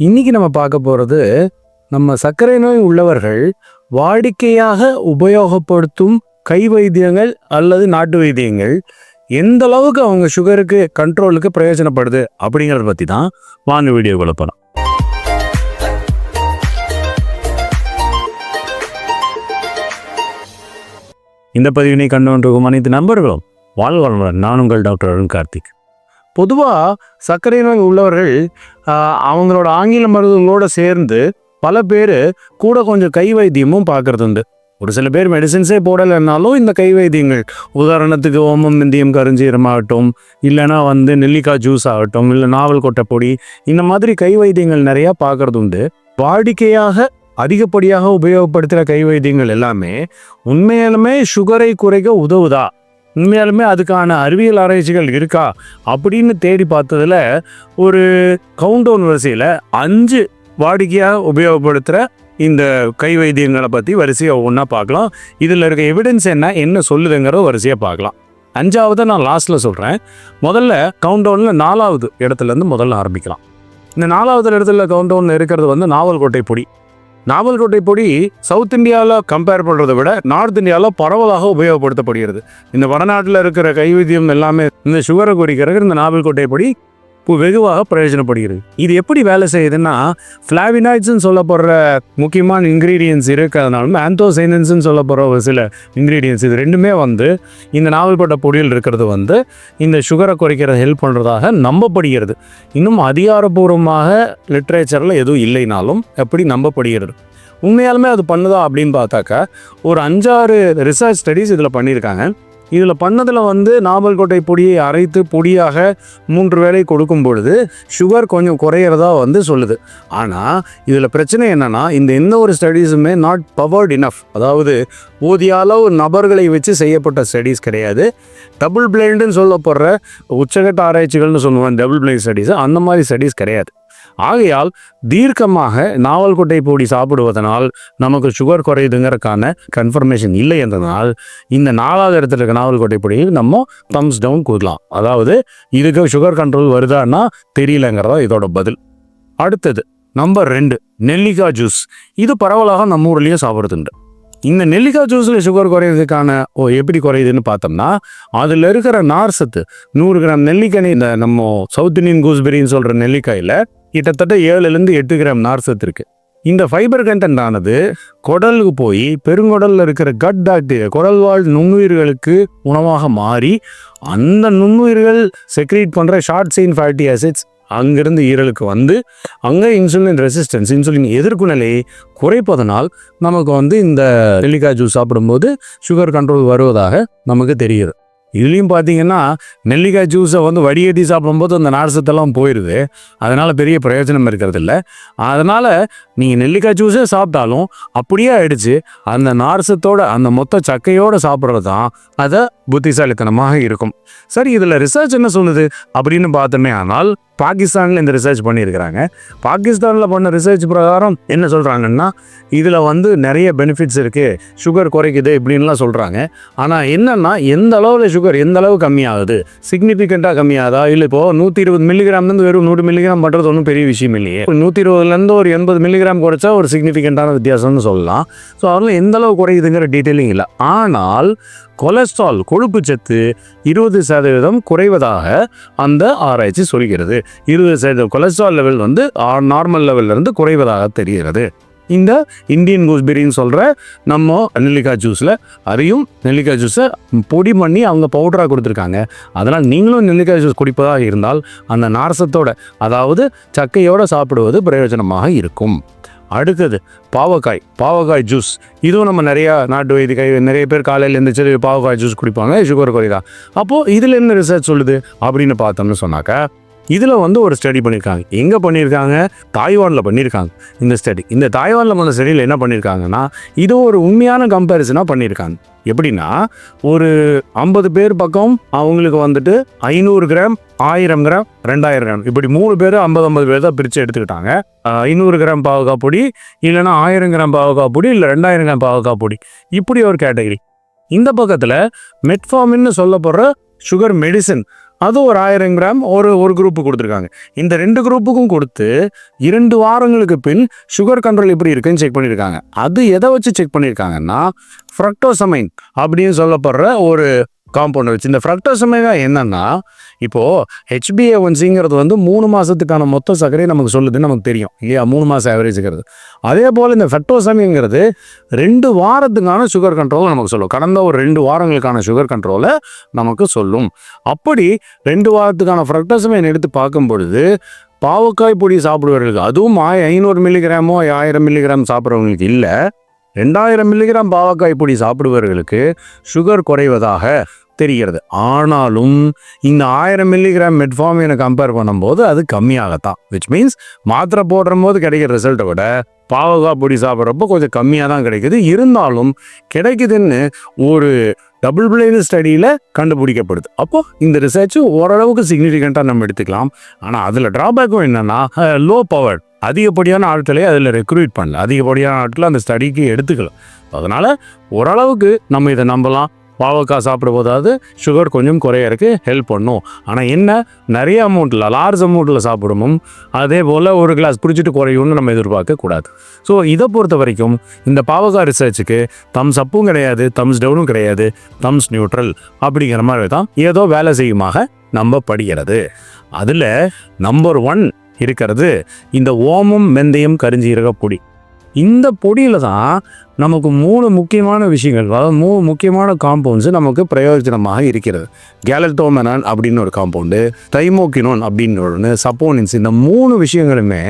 இன்னைக்கு நம்ம பார்க்க போகிறது நம்ம சர்க்கரை நோய் உள்ளவர்கள் வாடிக்கையாக உபயோகப்படுத்தும் கை வைத்தியங்கள் அல்லது நாட்டு வைத்தியங்கள் எந்த அளவுக்கு அவங்க சுகருக்கு கண்ட்ரோலுக்கு பிரயோஜனப்படுது அப்படிங்கிறத பற்றி தான் வாங்க வீடியோக்குள்ள போகலாம் இந்த பதிவினை கண்டு கொண்டிருக்கும் அனைத்து நண்பர்களும் வாழ் நான் உங்கள் டாக்டர் அருண் கார்த்திக். பொதுவாக சர்க்கரை நோய் உள்ளவர்கள் அவங்களோட ஆங்கில மருந்துகளோடு சேர்ந்து பல பேர் கூட கொஞ்சம் கை வைத்தியமும் பார்க்கறது உண்டு. ஒரு சில பேர் மெடிசின்ஸே போடலைன்னாலும் இந்த கை வைத்தியங்கள். உதாரணத்துக்கு ஓமம் இந்தியம் கருஞ்சீரம் ஆகட்டும் இல்லைன்னா வந்து நெல்லிக்காய் ஜூஸ் ஆகட்டும் இல்லை நாவல் கொட்டை பொடி இந்த மாதிரி கை வைத்தியங்கள் நிறையா பார்க்கறது உண்டு. வாடிக்கையாக அதிகப்படியாக உபயோகப்படுத்துகிற கை வைத்தியங்கள் எல்லாமே உண்மையாலுமே சுகரை குறைக்க உதவுதா? உண்மையாலுமே அதுக்கான அறிவியல் ஆராய்ச்சிகள் இருக்கா அப்படின்னு தேடி பார்த்ததுல ஒரு கவுண்டவுன் வரிசையில் அஞ்சு வாடிக்கையாக உபயோகப்படுத்துகிற இந்த கை வைத்தியங்களை பற்றி வரிசையாக ஒவ்வொன்றா பார்க்கலாம். இதில் இருக்க எவிடன்ஸ் என்ன என்ன சொல்லுதுங்கிற வரிசையாக பார்க்கலாம். அஞ்சாவது நான் லாஸ்ட்டில் சொல்கிறேன் முதல்ல கவுண்டவுனில் நாலாவது இடத்துலேருந்து முதல்ல ஆரம்பிக்கலாம். இந்த நாலாவது இடத்துல கவுண்டவுனில் இருக்கிறது வந்து நாவல்கோட்டை பொடி. நாவல்கோட்டை பொடி சவுத் இந்தியாவில் கம்பேர் பண்ணுறதை விட நார்த் இந்தியாவில் பரவலாக உபயோகப்படுத்தப்படுகிறது. இந்த வடநாட்டில் இருக்கிற கைவைத்தியம் எல்லாமே இந்த சுகரை குறிக்கிறதுக்கு இந்த நாவல்கோட்டை பொடி வெகுவாக பிரயோஜனப்படுகிறது. இது எப்படி வேலை செய்யுதுன்னா ஃப்ளாவினாய்ட்ஸ்னு சொல்லப்படுற முக்கியமான இன்க்ரீடியன்ஸ் இருக்கிறதுனாலும் ஆந்தோசைனன்ஸ்னு சொல்லப்படுற ஒரு சில இன்க்ரீடியன்ஸ் இது ரெண்டுமே வந்து இந்த நாவல்பட்ட பொடியில் இருக்கிறது வந்து இந்த சுகரை குறைக்கிற ஹெல்ப் பண்ணுறதாக நம்பப்படுகிறது. இன்னும் அதிகாரப்பூர்வமாக லிட்ரேச்சரில் எதுவும் இல்லைனாலும் எப்படி நம்பப்படுகிறது? உண்மையாலுமே அது பண்ணுதா அப்படின்னு பார்த்தாக்கா ஒரு அஞ்சாறு ரிசர்ச் ஸ்டடீஸ் இதில் பண்ணியிருக்காங்க. இதில் பண்ணதில் வந்து நாவல்கோட்டை பொடியை அரைத்து பொடியாக மூன்று வேளை கொடுக்கும் பொழுது சுகர் கொஞ்சம் குறையிறதா வந்து சொல்லுது. ஆனால் இதில் பிரச்சனை என்னென்னா இந்த எந்த ஒரு ஸ்டடீஸுமே நாட் பவர்ட் இனஃப் அதாவது போதிய அளவு நபர்களை வச்சு செய்யப்பட்ட ஸ்டடீஸ் கிடையாது. டபுள் பிளைண்டுன்னு சொல்லப்படுற உச்சகட்ட ஆராய்ச்சிகள்னு சொல்லுவாங்க டபுள் பிளைண்ட் ஸ்டடீஸ் அந்த மாதிரி ஸ்டடீஸ் கிடையாது. ஆகையால் தீர்க்கமாக நாவல்கொட்டை பொடி சாப்பிடுவதனால் நமக்கு சுகர் குறையுதுங்கிறதுக்கான கன்ஃபர்மேஷன் இல்லை என்றனால் இந்த நாலாவது இடத்துல இருக்க நாவல்கொட்டை பொடியை நம்ம தம்ஸ் டவுன் கூறலாம் அதாவது இதுக்கு சுகர் கண்ட்ரோல் வருதான்னா தெரியலங்கிறதா இதோட பதில். அடுத்தது நம்பர் ரெண்டு நெல்லிக்காய் ஜூஸ் இது பரவலாக நம்ம ஊர்லேயே சாப்பிட்றதுண்டு. இந்த நெல்லிக்காய் ஜூஸில் சுகர் குறையிறதுக்கான ஓ எப்படி குறையுதுன்னு பார்த்தோம்னா அதில் இருக்கிற நார் சத்து நூறு கிராம் நெல்லிக்கனி இந்த நம்ம சவுத் இந்தியன் கூஸ்பெரின்னு சொல்கிற நெல்லிக்காயில் கிட்டத்தட்ட ஏழுலேருந்து எட்டு கிராம் நார் சத்து இருக்குது இந்த ஃபைபர் கண்டென்ட் ஆனது குடலுக்கு போய் பெருங்குடலில் இருக்கிற கட் பாக்டீரியா குடல் வாழ் நுண்ணுயிர்களுக்கு உணவாக மாறி அந்த நுண்ணுயிர்கள் செக்ரீட் பண்ணுற ஷார்ட் செயின் ஃபேட்டி ஆசிட்ஸ் அங்கிருந்து ஈரலுக்கு வந்து அங்கே இன்சுலின் ரெசிஸ்டன்ஸ் இன்சுலின் எதிர்ப்பு நிலையை குறைப்பதனால் நமக்கு வந்து இந்த நெல்லிக்காய் ஜூஸ் சாப்பிடும்போது சுகர் கண்ட்ரோல் வருவதாக நமக்கு தெரியுது இதுலேயும் பார்த்தீங்கன்னா நெல்லிக்காய் ஜூஸை வந்து வடிகட்டி சாப்பிடும்போது அந்த நார்சத்தெல்லாம் போயிடுது அதனால் பெரிய பிரயோஜனம் இருக்கிறது இல்லை அதனால் நீங்கள் நெல்லிக்காய் ஜூஸே சாப்பிட்டாலும் அப்படியே ஆயிடுச்சு. அந்த நார்சத்தோட அந்த மொத்த சக்கையோடு சாப்பிட்றது தான் அதை புத்திசாலித்தனமாக இருக்கும். சரி இதில் ரிசர்ச் என்ன சொல்லுது அப்படின்னு பார்த்தோமே ஆனால் பாகிஸ்தானில் இந்த ரிசர்ச் பண்ணியிருக்கிறாங்க. பாகிஸ்தானில் பண்ண ரிசர்ச் பிரகாரம் என்ன சொல்கிறாங்கன்னா இதில் வந்து நிறைய பெனிஃபிட்ஸ் இருக்குது சுகர் குறைக்குது இப்படின்லாம் சொல்கிறாங்க ஆனால் என்னென்னா எந்த அளவில் சுகர் எந்த அளவு கம்மியாகுது? சிக்னிஃபிகண்ட்டாக கம்மியாகுதா? இல்லை இப்போது நூற்றி இருபது மில்லிகிராம்லேருந்து வெறும் நூறு மில்லிகிராம் பண்ணுறது ஒன்றும் பெரிய விஷயம் இல்லையே. நூற்றி இருபதுலேருந்து ஒரு எண்பது மில்லிகிராம் குறைச்சா ஒரு சிக்னிஃபிகண்ட்டான வித்தியாசம்னு சொல்லலாம். ஸோ அதில் எந்தளவு குறையுதுங்கிற டீட்டெயிலிங் இல்லை. ஆனால் கொலஸ்ட்ரால் கொழுப்பு சத்து இருபது சதவீதம் குறைவதாக அந்த ஆராய்ச்சி சொல்கிறது. இருபது சதவீதம் கொலஸ்ட்ரால் லெவல் வந்து நார்மல் லெவல்லேருந்து குறைவதாக தெரிகிறது. இந்த இந்தியன் கூஸ்பெரின்னு சொல்கிற நம்ம நெல்லிக்காய் ஜூஸில் அதையும் நெல்லிக்காய் ஜூஸை பொடி பண்ணி அவங்க பவுடராக கொடுத்துருக்காங்க. அதனால் நீங்களும் நெல்லிக்காய் ஜூஸ் குடிப்பதாக இருந்தால் அந்த நாரசத்தோட அதாவது சக்கையோடு சாப்பிடுவது பிரயோஜனமாக இருக்கும். அடுத்தது பாவக்காய் பாவக்காய் ஜூஸ் இதுவும் நம்ம நிறையா நாட்டு வைத்திய நிறைய பேர் காலையில் எழுந்திரிச்சு பாவக்காய் ஜூஸ் குடிப்பாங்க சுகர் குறைதான். அப்போது இதில் என்ன ரிசர்ச் சொல்லுது? அப்படின்னு பார்த்தோம்னு சொன்னாக்கா இதில் வந்து ஒரு ஸ்டடி பண்ணியிருக்காங்க எங்கே பண்ணியிருக்காங்க தாய்வானில் பண்ணியிருக்காங்க இந்த ஸ்டடி இந்த தாய்வானில் பண்ண ஸ்டடியில் என்ன பண்ணியிருக்காங்கன்னா இது ஒரு உண்மையான கம்பேரிசனாக பண்ணியிருக்காங்க எப்படின்னா ஒரு ஐம்பது பேர் பக்கம் அவங்களுக்கு வந்துட்டு ஐநூறு கிராம் ஆயிரம் கிராம் ரெண்டாயிரம் கிராம். இப்படி மூணு பேர் ஐம்பது ஐம்பது பேர் தான் பிரித்து எடுத்துக்கிட்டாங்க. ஐநூறு கிராம் பாவக்காய் பொடி இல்லைன்னா ஆயிரம் கிராம் பாவக்காய் பொடி இல்லை ரெண்டாயிரம் கிராம் பாவக்காய் பொடி. இப்படி ஒரு கேட்டகரி இந்த பக்கத்தில் மெட்ஃபார்மின்னு சொல்லப்படுற சுகர் மெடிசன் அது ஒரு ஆயிரம் கிராம் ஒரு ஒரு குரூப்பு கொடுத்துருக்காங்க. இந்த ரெண்டு குரூப்புக்கும் கொடுத்து இரண்டு வாரங்களுக்கு பின் சுகர் கண்ட்ரோல் எப்படி இருக்குன்னு செக் பண்ணியிருக்காங்க. அது எதை வச்சு செக் பண்ணியிருக்காங்கன்னா ஃப்ரக்டோசமைன் அப்படின்னு சொல்லப்படுற ஒரு காம்பவுண்ட் வச்சு. இந்த ஃப்ரக்டோசமைனா என்னன்னா இப்போது ஹெச்பிஏ ஒன்சிங்கிறது வந்து மூணு மாதத்துக்கான மொத்த சர்க்கரையை நமக்கு சொல்லுதுன்னு நமக்கு தெரியும். இல்லையா? மூணு மாதம் ஆவரேஜுங்கிறது அதே போல் இந்த ஃபெக்டோசமிங்கிறது ரெண்டு வாரத்துக்கான சுகர் கண்ட்ரோல் நமக்கு சொல்லும். கடந்த ஒரு ரெண்டு வாரங்களுக்கான சுகர் கண்ட்ரோலை நமக்கு சொல்லும். அப்படி ரெண்டு வாரத்துக்கான ஃப்ரக்டோசமைன் எடுத்து பார்க்கும் பொழுது பாவக்காய் பொடி சாப்பிடுவவர்களுக்கு அதுவும் ஐநூறு மில்லிகிராமோ ஆயிரம் மில்லிகிராம் சாப்பிட்றவங்களுக்கு இல்லை. ரெண்டாயிரம் மில்லிகிராம் பாவக்காய் பொடி சாப்பிடுபவர்களுக்கு சுகர் குறைவதாக தெரிகிறது. ஆனாலும் இந்த ஆயிரம் மில்லிகிராம் மெட்ஃபார்மினை கம்பேர் பண்ணும்போது அது கம்மியாகத்தான். விச் மீன்ஸ் மாத்திரை போடுற போது கிடைக்கிற ரிசல்ட்டை விட பாவக்காய் பொடி சாப்பிட்றப்போ கொஞ்சம் கம்மியாக தான் கிடைக்குது. இருந்தாலும் கிடைக்குதுன்னு ஒரு டபுள் பிளைன் ஸ்டடியில் கண்டுபிடிக்கப்படுது. அப்போது இந்த ரிசர்ச் ஓரளவுக்கு சிக்னிஃபிகண்ட்டாக நம்ம எடுத்துக்கலாம். ஆனால் அதில் ட்ராபேக்கும் என்னென்னா லோ பவர் அதிகப்படியான ஆட்களை அதில் ரெக்ரூட் பண்ணல. அதிகப்படியான ஆட்களை அந்த ஸ்டடிக்கு எடுத்துக்கல. அதனால் ஓரளவுக்கு நம்ம இதை நம்பலாம். பாவக்காய் சாப்பிட போதாவது சுகர் கொஞ்சம் குறையறக்கு ஹெல்ப் பண்ணும். ஆனால் என்ன? நிறைய அமௌண்ட்டில் லார்ஜ் அமௌண்ட்டில் சாப்பிடணும். அதே போல் ஒரு கிளாஸ் பிடிச்சிட்டு குறையும்னு நம்ம எதிர்பார்க்க கூடாது. ஸோ இதை பொறுத்த வரைக்கும் இந்த பாவக்காய் ரிசர்ச்சுக்கு தம்ஸ் அப்பும் கிடையாது தம்ஸ் டவுனும் கிடையாது தம்ஸ் நியூட்ரல் அப்படிங்கிற மாதிரி தான் ஏதோ வேலை செய்யுமாக நம்பப்படுகிறது. அதில் நம்பர் ஒன் இருக்கிறது. இந்த ஓமம் வெந்தயம் கரிஞ்சீரக பொடி. இந்த பொடியில் தான் நமக்கு மூணு முக்கியமான விஷயங்கள் அதாவது மூணு முக்கியமான காம்பவுண்ட்ஸ் நமக்கு பிரயோஜனமாக இருக்கிறது. கேலட்டோமெனான் அப்படின்னு ஒரு காம்பவுண்டு தைமோக்கினோன் அப்படின்னு ஒன்று சப்போனின்ஸ் இந்த மூணு விஷயங்களுமே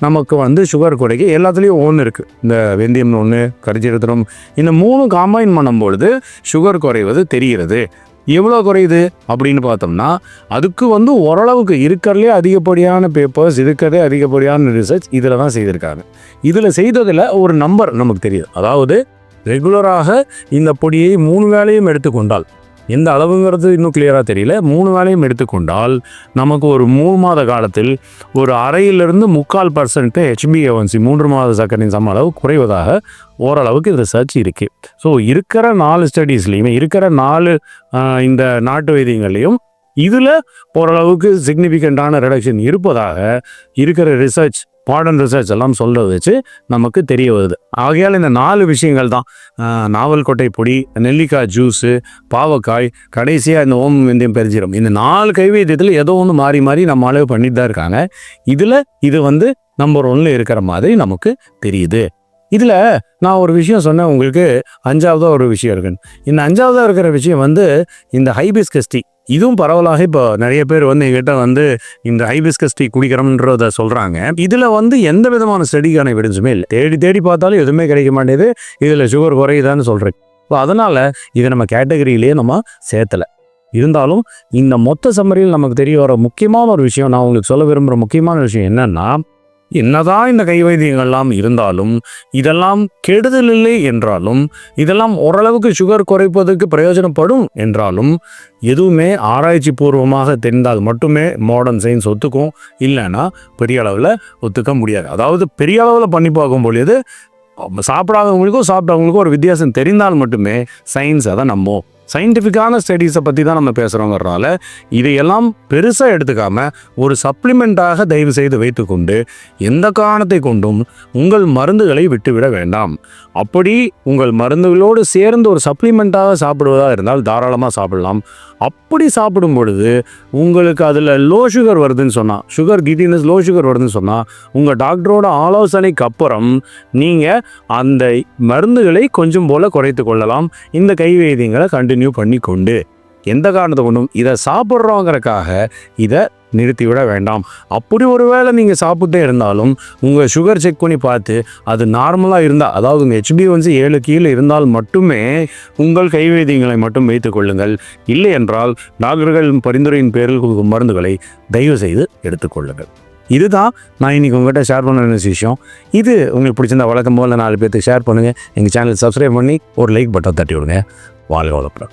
நமக்கு வந்து சுகர் குறைக்க எல்லாத்துலேயும் ஒன்று இருக்குது இந்த வெந்தயம் ஒன்று கரிஜீரகம் இந்த மூணு காம்பைன் பண்ணும்பொழுது சுகர் குறைவது தெரிகிறது. எவ்வளோ குறையுது அப்படின்னு பார்த்தோம்னா அதுக்கு வந்து ஓரளவுக்கு இருக்கிறதுலே அதிகப்படியான பேப்பர்ஸ் இருக்கிறதே அதிகப்படியான ரிசர்ச் இதில் தான் செய்திருக்காங்க. இதில் செய்ததில் ஒரு நம்பர் நமக்கு தெரியுது. அதாவது ரெகுலராக இந்த பொடியை மூணு வேலையும் எடுத்துக்கொண்டால் எந்த அளவுங்கிறது இன்னும் கிளியராக தெரியல. மூணு வேலையும் எடுத்துக்கொண்டால் நமக்கு ஒரு மூணு மாத காலத்தில் ஒரு அரையிலிருந்து முக்கால் பர்சன்ட்டு ஹெச்பிஏவன்சி மூன்று மாத சக்கரின் சம அளவு குறைவதாக ஓரளவுக்கு ரிசர்ச் இருக்குது ஸோ இருக்கிற நாலு ஸ்டடீஸ்லையுமே இருக்கிற நாலு இந்த நாட்டு வைத்தியங்கள்லையும் இதில் ஓரளவுக்கு சிக்னிஃபிகண்ட்டான ரிடக்ஷன் இருப்பதாக இருக்கிற ரிசர்ச் மாடர்ன் ரிசர்ச் எல்லாம் சொல்றது வச்சு நமக்கு தெரிய வருது. ஆகையால் இந்த நாலு விஷயங்கள் தான் நாவல் கொட்டை பொடி நெல்லிக்காய் ஜூஸு பாவக்காய் கடைசியாக இந்த ஓம் வெந்தயம் பெருஞ்சிடும் இந்த நாலு கைவேத்தியத்தில் ஏதோ ஒன்று மாறி மாறி நம்ம அளவு பண்ணிட்டு தான் இருக்காங்க. இதில் இது வந்து நம்பர் ஒன்ல இருக்கிற மாதிரி நமக்கு தெரியுது. இதில் நான் ஒரு விஷயம் சொன்னேன் உங்களுக்கு அஞ்சாவதாக ஒரு விஷயம் இருக்குன்னு இந்த அஞ்சாவதாக இருக்கிற விஷயம் வந்து இந்த ஹைபிஸ்கஸ்டி இதுவும் பரவலாக இப்போ நிறைய பேர் வந்து எங்கிட்ட வந்து இந்த ஹைபிஸ்கஸ் டீ குடிக்கிறோம்ன்றத சொல்கிறாங்க இதில் வந்து எந்த விதமான ஸ்டடிக்கான விடுஞ்சுமே இல்லை. தேடி தேடி பார்த்தாலும் எதுவுமே கிடைக்க மாட்டேது இதில் சுகர் குறையுதான்னு சொல்கிறேன் ஸோ அதனால் இதை நம்ம கேட்டகரியிலேயே நம்ம சேர்த்தலை. இருந்தாலும் இந்த மொத்த சம்மரியில் நமக்கு தெரிய வர முக்கியமான ஒரு விஷயம் நான் உங்களுக்கு சொல்ல விரும்புகிற முக்கியமான விஷயம் என்னென்னா என்னதான் இந்த கைவைத்தியங்கள்லாம் இருந்தாலும் இதெல்லாம் கெடுதல் இல்லை என்றாலும் இதெல்லாம் ஓரளவுக்கு சுகர் குறைப்பதற்கு பிரயோஜனப்படும் என்றாலும் எதுவுமே ஆராய்ச்சி பூர்வமாக தெரிந்தால் மட்டுமே மாடர்ன் சயின்ஸ் ஒத்துக்கும். இல்லைன்னா பெரிய அளவில் ஒத்துக்க முடியாது. அதாவது பெரிய அளவில் பண்ணி பார்க்கும் பொழுது சாப்பிடாதவங்களுக்கும் சாப்பிட்டவங்களுக்கும் ஒரு வித்தியாசம் தெரிந்தால் மட்டுமே சயின்ஸ் அதை நம்பும். சயின்டிஃபிக்கான ஸ்டடீஸை பற்றி தான் நம்ம பேசுகிறோங்கிறனால இதையெல்லாம் பெருசாக எடுத்துக்காம ஒரு சப்ளிமெண்ட்டாக தயவு செய்து வைத்துக்கொண்டு எந்த காரணத்தை கொண்டும் உங்கள் மருந்துகளை விட்டுவிட வேண்டாம். அப்படி உங்கள் மருந்துகளோடு சேர்ந்து ஒரு சப்ளிமெண்ட்டாக சாப்பிடுவதாக இருந்தால் தாராளமாக சாப்பிடலாம். அப்படி சாப்பிடும் பொழுது உங்களுக்கு அதில் லோ சுகர் வருதுன்னு சொன்னால் சுகர் கிட்டினஸ் லோ சுகர் வருதுன்னு சொன்னால் உங்கள் டாக்டரோட ஆலோசனைக்கு அப்புறம் நீங்கள் அந்த மருந்துகளை கொஞ்சம் போல் குறைத்து கொள்ளலாம். இந்த கைவேதியங்களை கண்டினியூ பண்ணி கொண்டு எந்த காரணத்தை கொண்டும் இதை சாப்பிட்றோங்கிறக்காக இதை நிறுத்திவிட வேண்டாம். அப்படி ஒருவேளை நீங்கள் சாப்பிட்டே இருந்தாலும் உங்கள் சுகர் செக் பண்ணி பார்த்து அது நார்மலாக இருந்தால் அதாவது உங்கள் ஹெச்பி ஒன்ஸ் ஏழு கீழே இருந்தால் மட்டுமே உங்கள் கைவேதியங்களை மட்டும் வைத்துக் கொள்ளுங்கள். இல்லை என்றால் டாக்டர்கள் பரிந்துரையின் பேரில் கொடுக்கும் மருந்துகளை தயவு செய்து எடுத்துக்கொள்ளுங்கள் இதுதான் நான் இன்னைக்கு உங்கள்கிட்ட ஷேர் பண்ண விஷயம். இது உங்களுக்கு பிடிச்சிருந்தா வழக்கம் போல் நாலு பேர்த்துக்கு ஷேர் பண்ணுங்கள் எங்கள் சேனல் சப்ஸ்கிரைப் பண்ணி ஒரு லைக் பட்டன் தட்டி விடுங்க. வாழ்க வளப்படம்